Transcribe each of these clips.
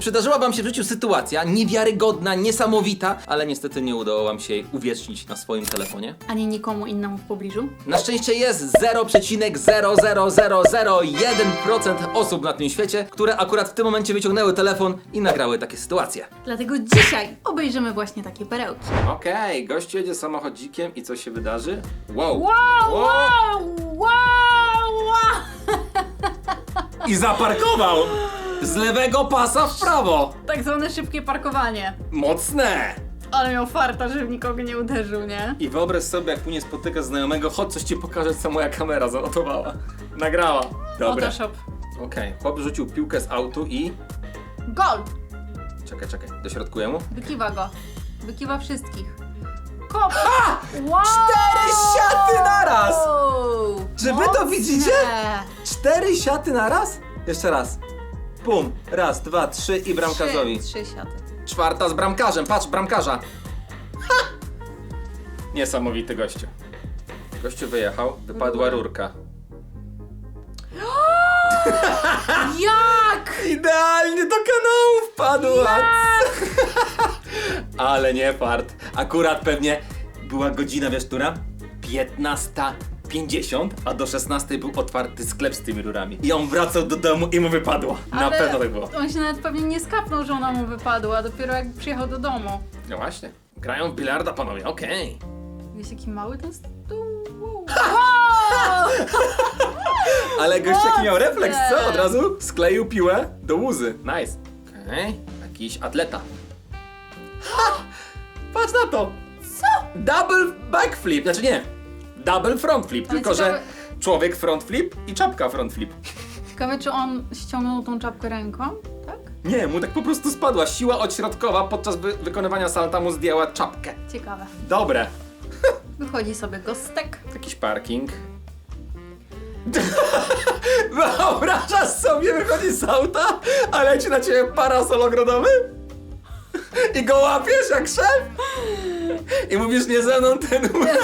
Przydarzyła wam się w życiu sytuacja niewiarygodna, niesamowita, ale niestety nie udało wam się jej uwiecznić na swoim telefonie? Ani nikomu innemu w pobliżu? Na szczęście jest 0,00001% osób na tym świecie, które akurat w tym momencie wyciągnęły telefon i nagrały takie sytuacje. Dlatego dzisiaj obejrzymy właśnie takie perełki. Okej, gość jedzie samochodzikiem i co się wydarzy? Wow! Wow, Wow! wow, wow, wow! I zaparkował! Z lewego pasa w prawo! Tak zwane szybkie parkowanie. Mocne! Ale miał farta, że w nikogo nie uderzył, nie? I wyobraź sobie, jak później spotyka znajomego, chodź coś ci pokażę, co moja kamera zanotowała. Nagrała. Dobra. Photoshop. Okej, chłop rzucił piłkę z autu i... Gol! Czekaj, czekaj, dośrodkuję mu. Wykiwa go. Wykiwa wszystkich. Kop! Wow! Cztery siaty naraz! Czy wy to widzicie? Cztery siaty naraz? Jeszcze raz. Pum, raz, dwa, trzy i bramkarzowi. Trzy, trzy siaty. Czwarta z bramkarzem, patrz, bramkarza. Ha! Niesamowity gościu. Gościu wyjechał, wypadła rurka. Jak? Idealnie do kanału wpadła! Ale nie fart. Akurat pewnie była godzina, wiesz, która? 15.50, a do 16 był otwarty sklep z tymi rurami. I on wracał do domu i mu wypadło. Na Ale pewno tak było. On się nawet pewnie nie skapnął, że ona mu wypadła, dopiero jak przyjechał do domu. No właśnie. Grają w bilarda, panowie, okej. Wiesz, jaki mały ten stół? Ale gość jaki miał refleks, co? Od razu skleił piłę do łuzy. Nice. Okej, jakiś atleta. Ha! Patrz na to! Co? Double backflip, znaczy nie. Double front flip, Ale tylko ciekawe- że człowiek front flip i czapka front flip. Ciekawe, czy on ściągnął tą czapkę ręką, tak? Nie, mu tak po prostu spadła. Siła odśrodkowa podczas wy wykonywania salta mu zdjęła czapkę. Ciekawe. Dobre. Wychodzi sobie gostek. Jakiś parking. Wyobrażasz sobie, wychodzi z auta, a leci na ciebie parasol ogrodowy? I go łapiesz jak szef? I mówisz nie ze mną ten numer.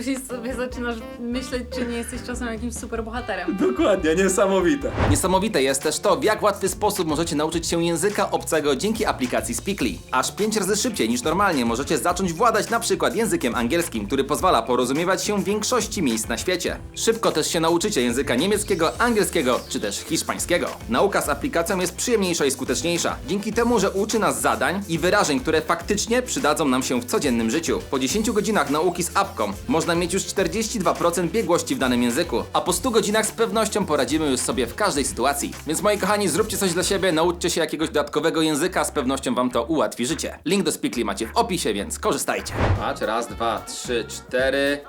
Później sobie zaczynasz myśleć, czy nie jesteś czasem jakimś superbohaterem. Dokładnie, niesamowite. Niesamowite jest też to, w jak łatwy sposób możecie nauczyć się języka obcego dzięki aplikacji Speakly. Aż 5 razy szybciej niż normalnie możecie zacząć władać na przykład językiem angielskim, który pozwala porozumiewać się w większości miejsc na świecie. Szybko też się nauczycie języka niemieckiego, angielskiego czy też hiszpańskiego. Nauka z aplikacją jest przyjemniejsza i skuteczniejsza, dzięki temu, że uczy nas zadań i wyrażeń, które faktycznie przydadzą nam się w codziennym życiu. Po 10 godzinach nauki z apką można mieć już 42% biegłości w danym języku, a po 100 godzinach z pewnością poradzimy już sobie w każdej sytuacji. Więc moi kochani, zróbcie coś dla siebie, nauczcie się jakiegoś dodatkowego języka, z pewnością wam to ułatwi życie. Link do Speakly macie w opisie, więc korzystajcie. Patrz, raz, dwa, trzy, cztery.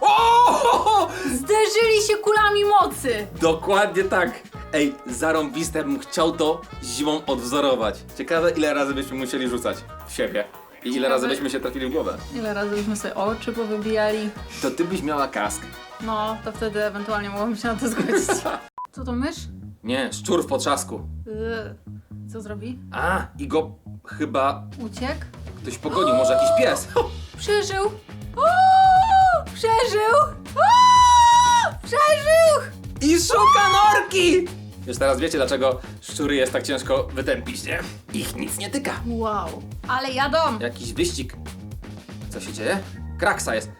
O! Zderzyli się kulami mocy! Dokładnie tak. Ej, zarąbiste bym chciał to zimą odwzorować. Ciekawe ile razy byśmy musieli rzucać w siebie. I ile razy byśmy się trafili w głowę. Ile razy byśmy sobie oczy powybijali? To ty byś miała kask. No, to wtedy ewentualnie mogłabym się na to zgodzić. Co to mysz? Nie, szczur w potrzasku. Yy, co zrobi? A, i go chyba Uciekł? ktoś pogonił, może jakiś pies. Przeżył! Przeżył! Przeżył! I szuka norki! Już teraz wiecie, dlaczego szczury jest tak ciężko wytępić, nie? Ich nic nie tyka. Wow, ale jadą! Jakiś wyścig. Co się dzieje? Kraksa jest.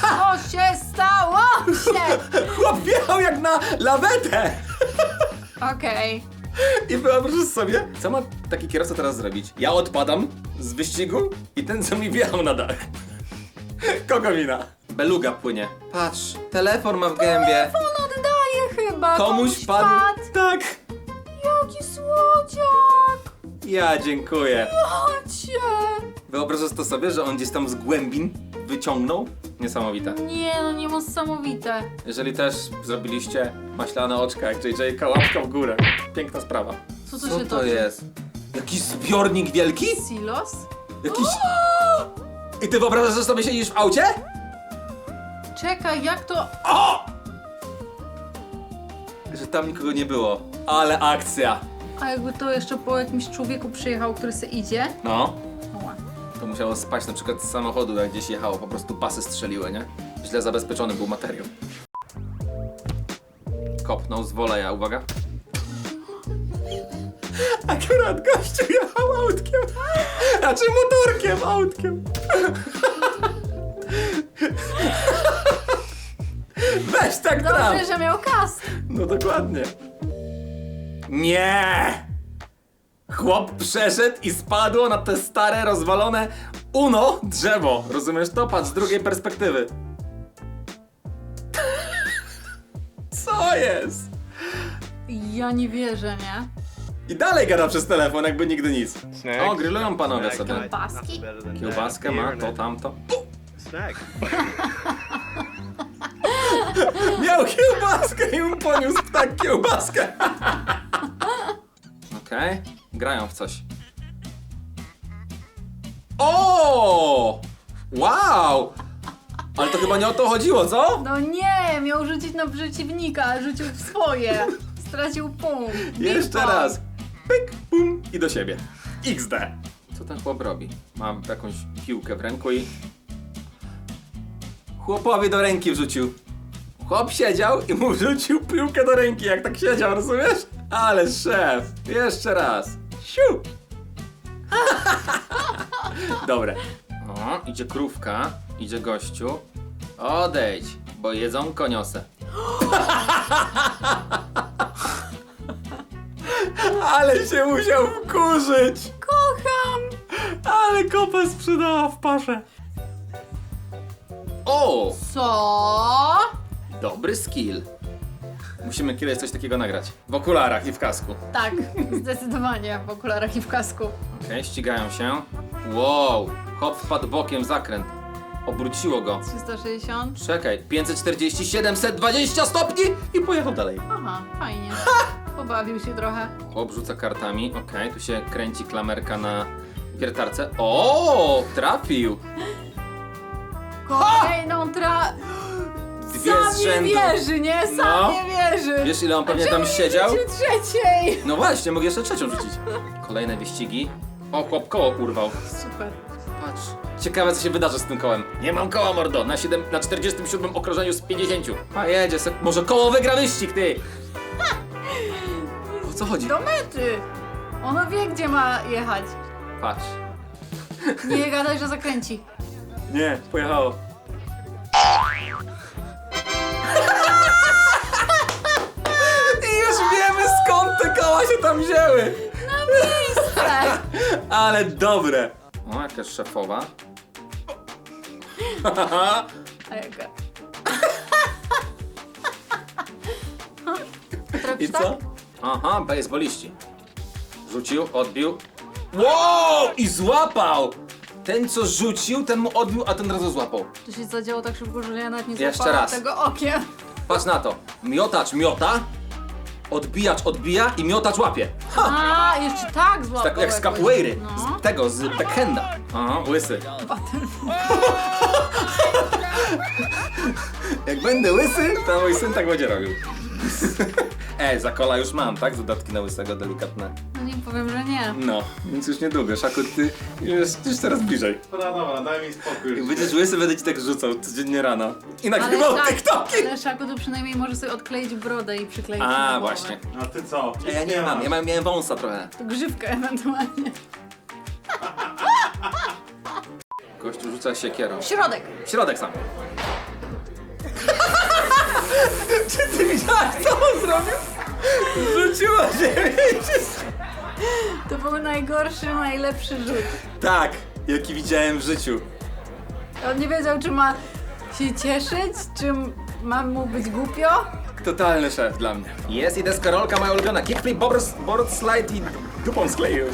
Co się stało się? Chłop wjechał jak na lawetę! Okej. I wyobraź sobie, co ma taki kierowca teraz zrobić? Ja odpadam z wyścigu i ten, co mi wjechał na dach. Kogo wina? Beluga płynie. Patrz, telefon ma w gębie. Chyba! Komuś padł. Tak. Jaki słodziak! Ja dziękuję. Chodźcie! Wyobrażasz to sobie, że on gdzieś tam z głębin wyciągnął? Niesamowite. Nie no, niesamowite. Jeżeli też zrobiliście maślane oczka jak JJ, łapka w górę. Piękna sprawa. Co to Co się to toczy? jest? Jakiś zbiornik wielki? Silos? Jakiś... I ty wyobrażasz, że sobie siedzisz w aucie? Czekaj, jak to... O! Że tam nikogo nie było. Ale akcja. A jakby to jeszcze po jakimś człowieku przyjechał, który se idzie? No. Oła. To musiało spaść na przykład z samochodu, jak gdzieś jechało, po prostu pasy strzeliły, nie? Źle zabezpieczony był materiał. Kopnął z woleja, uwaga. Akurat gościu jechał autkiem. Znaczy motorkiem, autkiem. Weź tak traf. Dobrze, że miał kask. No dokładnie. Nie! Chłop przeszedł i spadło na te stare, rozwalone Uno drzewo. Rozumiesz to? Patrz z drugiej perspektywy. Co jest? Ja nie wierzę, nie? I dalej gada przez telefon, jakby nigdy nic. Snack. O, grillują panowie Snack. sobie. Kiełbaski? Kiełbaskę ma, to tamto. Snack. kiełbaskę i mu poniósł tak kiełbaskę. Okej, grają w coś. O! Wow! Ale to chyba nie o to chodziło, co? No nie, miał rzucić na przeciwnika, a rzucił w swoje. Stracił punkt. Jeszcze raz. Pyk, pum i do siebie. XD. Co ten chłop robi? Mam jakąś piłkę w ręku i... Chłopowi do ręki wrzucił. Chłop siedział i mu wrzucił piłkę do ręki, jak tak siedział, rozumiesz? Ale szef. Jeszcze raz. Siu. Dobre. O, idzie krówka, idzie gościu. Odejdź, bo jedzą koniosę. Ale się musiał wkurzyć! Kocham! Ale kopę sprzedała w paszę. O! Co? Dobry skill. Musimy kiedyś coś takiego nagrać. W okularach i w kasku. Tak, zdecydowanie w okularach i w kasku. Okej, ścigają się. Wow! Hop wpadł bokiem w zakręt. Obróciło go. 360. Czekaj, 540, 720 stopni i pojechał dalej. Aha, fajnie. Pobawił się trochę. Chłop rzuca kartami, okej, tu się kręci klamerka na wiertarce. O, trafił! Kolejną tra... Dwie Sam z nie rzędu. wierzy, nie? Sam No. nie wierzy. Wiesz ile on pewnie tam siedział? Rzucił trzeciej. No właśnie, mogę jeszcze trzecią rzucić. Kolejne wyścigi. O, chłop koło urwał. Super. Patrz. Ciekawe co się wydarzy z tym kołem. Nie mam koła, mordo. Na, 7, na 47 okrążeniu z 50. A jedzie, se... może koło wygra wyścig, ty! O co chodzi? Do mety. Ono wie, gdzie ma jechać. Patrz. Nie gadaj, że zakręci. Nie, pojechało. Tam wzięły. Tak. Ale dobre. O, jakaś szefowa. A jaka? I co? tak? Aha, baseballiści. Rzucił, odbił. Wow! I złapał! Ten co rzucił, ten mu odbił, a ten razu złapał. To się zadziało tak szybko, że ja nawet nie Jeszcze złapałam raz. tego okiem. Patrz na to. Miotacz miota, odbijacz odbija i miotacz łapie. Ha! A, jeszcze tak złapał. Tak jak z jakoś. capoeiry. No. Z tego, z backhanda. Aha, łysy. Jak będę łysy, to mój syn tak będzie robił. Ej, za kola już mam, tak? Dodatki na łysego delikatne. No nie powiem, że nie. No, więc już niedługo. Szaku, ty już, już coraz bliżej. Dobra, dobra, daj mi spokój. Jak będziesz łysy, będę ci tak rzucał codziennie rano. I nagrywał tak, TikToki! ale Szaku to przynajmniej może sobie odkleić brodę i przykleić na A, głowę. właśnie. A ty co? Ja, ja nie mam, ja mam, miałem wąsa trochę. To grzywkę ewentualnie. Gościu rzuca siekierą. Środek. W środek sam. Czy ty widziałaś, co on zrobił? To był najgorszy, najlepszy rzut. Tak, jaki widziałem w życiu. On nie wiedział, czy ma się cieszyć, czy ma mu być głupio. Totalny szef dla mnie. Jest i deskorolka moja ulubiona. Kickflip, board, board slide i dupą skleił.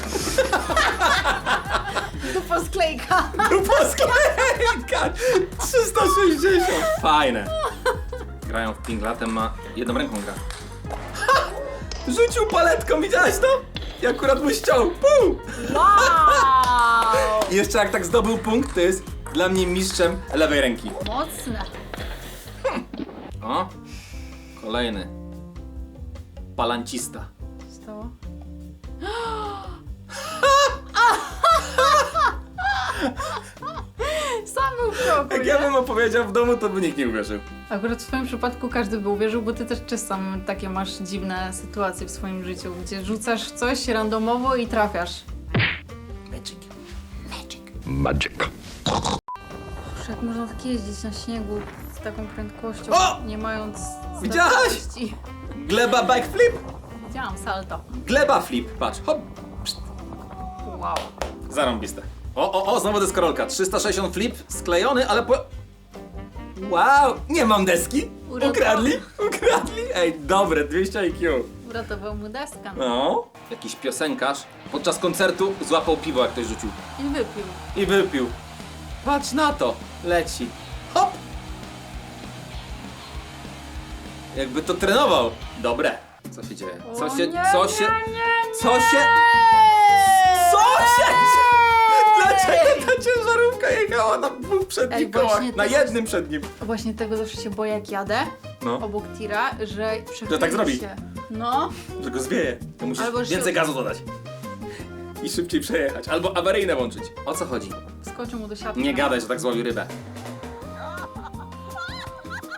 Dupo sklejka. Dupą sklejka! 360! Fajne. Grają w pingla, ten ma jedną ręką gra. Rzucił paletką, widziałeś to? I akurat mu ściął. Pum! Wow! I jeszcze jak tak zdobył punkt, to jest dla mnie mistrzem lewej ręki. Mocne. O, kolejny. Palancista. Stało? Szoku, Jak nie? ja bym bym opowiedział w domu, to by nikt nie uwierzył. Akurat w twoim przypadku każdy by uwierzył, bo ty też często takie masz dziwne sytuacje w swoim życiu, gdzie rzucasz coś randomowo i trafiasz. Magic. Magic. Boże, jak można tak jeździć na śniegu z taką prędkością, O! nie mając Widziałaś? stabilności. Gleba backflip? Widziałam salto. Gleba flip, patrz, hop. Pszt. Wow. Zarąbiste. O, o, o, znowu deskorolka. 360 flip, sklejony, ale po... Wow, nie mam deski. Uratował. Ukradli, ukradli. Ej, dobre, 200 IQ. Uratował mu deskę. No. Jakiś piosenkarz podczas koncertu złapał piwo, jak ktoś rzucił. I wypił. I wypił. Patrz na to, leci. Hop. Jakby to trenował. Dobre. Co się dzieje? Co się, co się, nie, co się, co się Dlaczego ta ciężarówka jechała na dwóch Ej, przednich właśnie kołach? Na to- jednym przednim. Właśnie tego zawsze się boję, jak jadę No, obok tira, że przechyli tak zrobi. się. No, że go zwieje. To musisz Albo więcej gazu dodać. I szybciej przejechać. Albo awaryjne włączyć. O co chodzi? skoczył mu do siatki. Nie gadaj, że tak złowił rybę.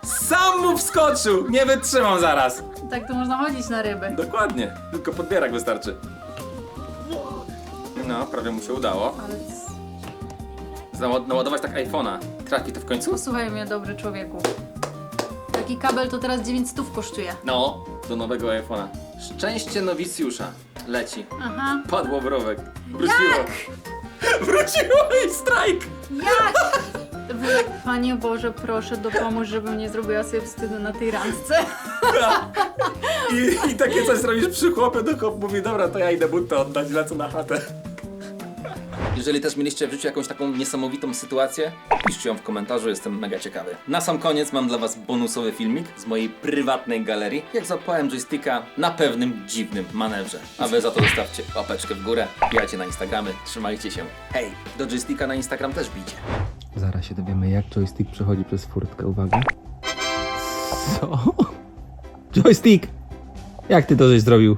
Sam mu wskoczył! Nie wytrzymam zaraz! Tak to można chodzić na ryby. Dokładnie, tylko podbierak wystarczy. No, prawie mu się udało. Ale naładować tak iPhone'a. Trafi to w końcu? posłuchaj mnie, dobry człowieku. Taki kabel to teraz 900 kosztuje. No, do nowego iPhone'a. Szczęście nowicjusza. Leci. Aha. Padło w rowek. Wróciło. Wróciło i strajk! Jak? Panie Boże, proszę dopomóż, żebym nie zrobiła sobie wstydu na tej randce. I, I takie coś zrobisz przy chłopie, to chłop mówi, dobra, to ja idę buttę oddać, lecę na chatę. Jeżeli też mieliście w życiu jakąś taką niesamowitą sytuację, piszcie ją w komentarzu, jestem mega ciekawy. Na sam koniec mam dla was bonusowy filmik z mojej prywatnej galerii, jak zapałem joysticka na pewnym dziwnym manewrze. A wy za to zostawcie łapeczkę w górę, wbijajcie na Instagramy, trzymajcie się. Hej, do joysticka na Instagram też bijcie. Zaraz się dowiemy, jak joystick przechodzi przez furtkę. Uwaga. Co? Joystick! Jak ty to żeś zrobił?